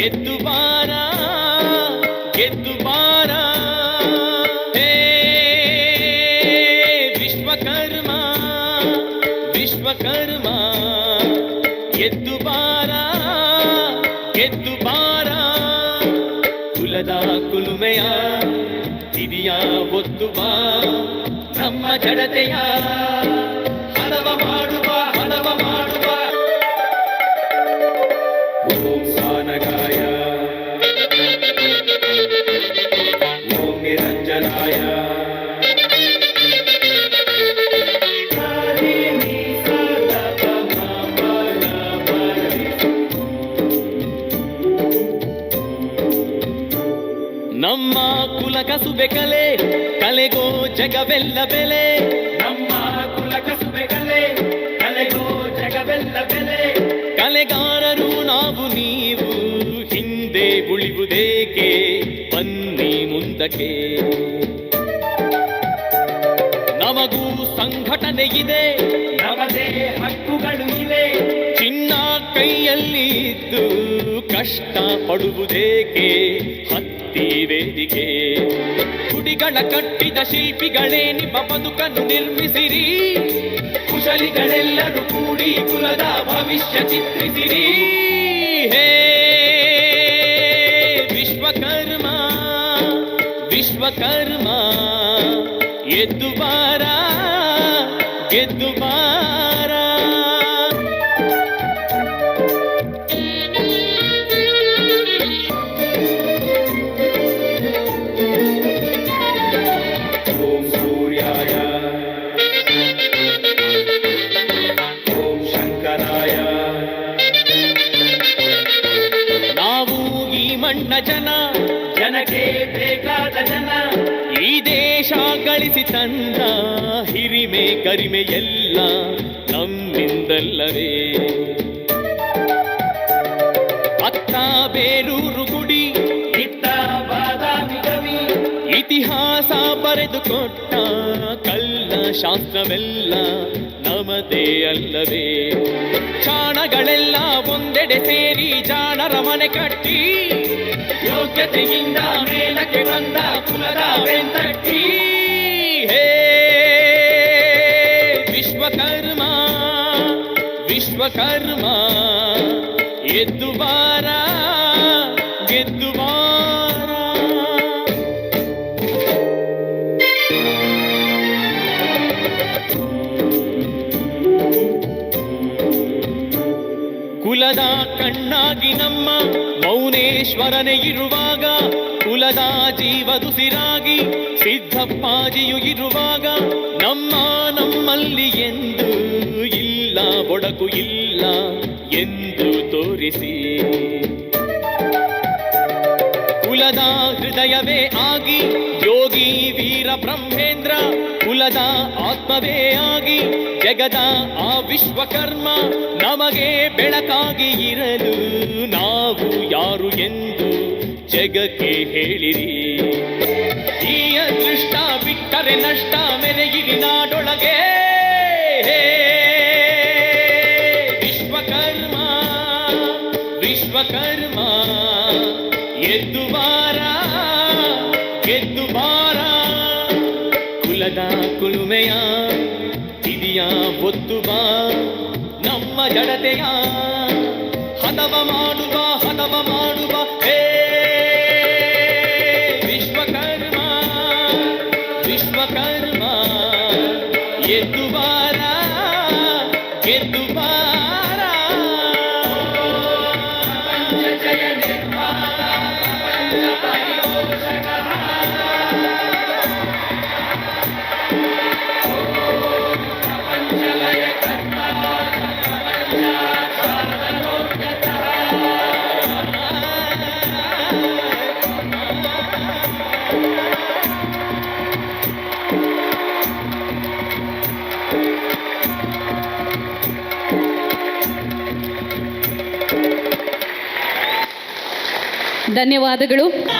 ಎದ್ದು ಬಾರ ಎದ್ದು ಬಾರ. ಹೇ, ವಿಶ್ವಕರ್ಮ ವಿಶ್ವಕರ್ಮ ಎದ್ದು ಬಾರ ಎದ್ದು ಬಾರ. ಕುಲದ ಕುಲುಮೆಯ ಹಿರಿಯ ಒತ್ತು ಬಾ ನಮ್ಮ ಜಡತೆಯ ಹಣವ ಮಾಡುವ ಕಸುಬೆ ಕಲೆ, ಕಲೆಗೋ ಜಗವೆಲ್ಲ ಬೆಲೆ. ನಮ್ಮ ಕುಲ ಕಲೆ, ಕಲೆಗೋ ಜಗವೆಲ್ಲ ಬೆಲೆ. ಕಲೆಗಾರರು ನಾವು ನೀವು, ಹಿಂದೆ ಉಳಿಯುವುದೇಕೆ? ಬನ್ನಿ ಮುಂದಕ್ಕೆ. ನಮಗೂ ಸಂಘಟನೆ ಇದೆ, ನಮದೇ ಹಕ್ಕುಗಳು ಇವೆ. ಚಿನ್ನ ಕೈಯಲ್ಲಿ ಇದ್ದು ಕಷ್ಟ ಪಡುವುದೇಕೆ? ಹತ್ತಿ ವೇದಿಕೆ ಗುಡಿಗಳ ಕಟ್ಟಿದ ಶಿಲ್ಪಿಗಳೇ ನಿಮ್ಮ ಬದುಕನ್ನು ನಿರ್ಮಿಸಿರಿ ಕುಶಲಿಗಳೆಲ್ಲರೂ ಕೂಡಿ ಕುಲದ ಭವಿಷ್ಯ ಚಿತ್ರಿಸಿರಿ ಹೇ ವಿಶ್ವಕರ್ಮ ವಿಶ್ವಕರ್ಮ ಎದ್ದು ಬಾರ ಗೆದ್ದು ಬಾರ ಈ ಮಣ್ಣ ಜನ, ಜನಕ್ಕೆ ಬೇಕಾದ ಜನ, ಈ ದೇಶ ಗಳಿಸಿ ತಂದ ಹಿರಿಮೆ, ಕರಿಮೆ ಎಲ್ಲ ನಮ್ಮಿಂದಲ್ಲವೇ. ಅತ್ತ ಬೇರೂರು ಇತಿಹಾಸ ಬರೆದುಕೊಟ್ಟ ಕಲ್ಲ ಶಾಸ್ತ್ರವೆಲ್ಲ ನಮದೇ ಅಲ್ಲವೇ. ಚಾಣಗಳೆಲ್ಲ ಒಂದೆಡೆ ಸೇರಿ ಜಾಣರ ಮನೆ ಕಟ್ಟಿ, ಯೋಗ್ಯತೆಯಿಂದ ಮೇಲಕ್ಕೆ ಬಂದ ಕುಲದ ಬೆಂತಟ್ಟಿ. ಹೇ, ವಿಶ್ವಕರ್ಮ ವಿಶ್ವಕರ್ಮ, ಎದ್ದು ಬಾರ. ಕಣ್ಣಾಗಿ ನಮ್ಮ ಮೌನೇಶ್ವರನೇ ಇರುವಾಗ, ಕುಲದ ಜೀವದುಸಿರಾಗಿ ಸಿದ್ಧಪ್ಪಾಜಿಯು ಇರುವಾಗ, ನಮ್ಮ ನಮ್ಮಲ್ಲಿ ಎಂದು ಇಲ್ಲ, ಬೊಡಕು ಇಲ್ಲ ಎಂದು ತೋರಿಸಿ. ಕುಲದ ಹೃದಯವೇ ಆಗಿ ಯೋಗಿ ವೀರ ಬ್ರಹ್ಮೇಂದ್ರ ಕುಲದ ಆತ್ಮವೇ ಆಗಿ ಜಗದ ಆ ವಿಶ್ವಕರ್ಮ ನಮಗೆ ಬೆಳಕಾಗಿ ಇರಲು ನಾವು ಯಾರು ಎಂದು ಜಗಕ್ಕೆ ಹೇಳಿರಿ. ಈ ಅದೃಷ್ಟ ಬಿಟ್ಟರೆ ನಷ್ಟ ಮೆರೆಗಿರಿ ನಾಡೊಳಗೆ. ವಿಶ್ವಕರ್ಮ ವಿಶ್ವಕರ್ಮ, ಎದ್ದು ಬಾರ ಬಾರ ಕುಲದ ಕುಲುಮೆಯ ತಿದಿಯ ಒತ್ತು ಬಾ ನಮ್ಮ ಜಡತೆಯ ಹದವ ಮಾಡುವ ಹದವ ಮಾಡುವ ಹೇ ವಿಶ್ವಕರ್ಮ ವಿಶ್ವಕರ್ಮ ಎದ್ದು ಬಾರ ಗೆದ್ದು ಬಾರ ಧನ್ಯವಾದಗಳು.